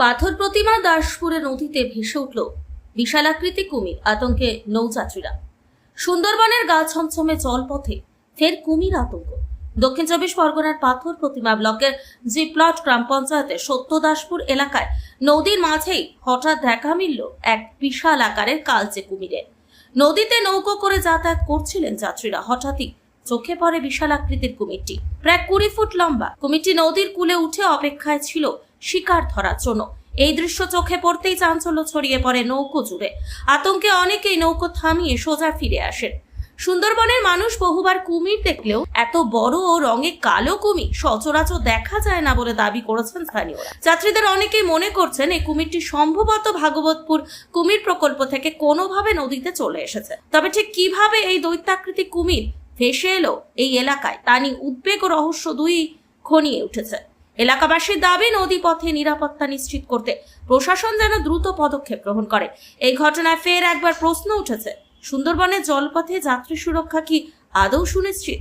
পাথর প্রতিমা দাসপুরে নদীতে ভেসে উঠল বিশালাকৃতি কুমির, আতঙ্কে নৌযাত্রীরা। সুন্দরবনের গা ছমছমে জলপথে ফের কুমির আতঙ্ক। দক্ষিণ চব্বিশ পরগনার পাথর প্রতিমা ব্লকের জি প্লট গ্রাম পঞ্চায়েতের সত্যদাসপুর এলাকায় নদীর মাঝেই হঠাৎ দেখা মিলল এক বিশাল আকারের কালচে কুমিরের। নদীতে নৌকো করে যাতায়াত করছিলেন যাত্রীরা। হঠাৎই চোখে পড়ে বিশাল আকৃতির কুমিরটি। প্রায় কুড়ি ফুট লম্বা। কুমিরটি নদীর কূলে উঠে অপেক্ষায় ছিল শিকার ধরার জন্য। এই দৃশ্য চোখে পড়তেই চাঞ্চল্য ছড়িয়ে পড়ে নৌকো জুড়ে। আতঙ্কে অনেকেই নৌকো থামিয়ে সোজা ফিরে আসেন। সুন্দরবনের মানুষ বহুবার কুমির দেখলেও এত বড় ও রঙে কালো কুমির সচরাচর দেখা যায় না বলে দাবি করেছেন স্থানীয়রা। যাত্রীদের অনেকেই মনে করছেন এই কুমিরটি সম্ভবত ভাগবতপুর কুমির প্রকল্প থেকে কোনোভাবে নদীতে চলে এসেছে। তবে ঠিক কীভাবে এই দৈত্যাকৃতি কুমির ভেসে এলো এই এলাকায় তা নিয়ে উদ্বেগ ও রহস্য দুই খনিয়ে উঠেছে। এলাকাবাসীর দাবি, নদীপথে নিরাপত্তা নিশ্চিত করতে প্রশাসন যেন দ্রুত পদক্ষেপ গ্রহণ করে। এই ঘটনায় ফের একবার প্রশ্ন উঠেছে, সুন্দরবনের জলপথে যাত্রী সুরক্ষা কি আদৌ সুনিশ্চিত?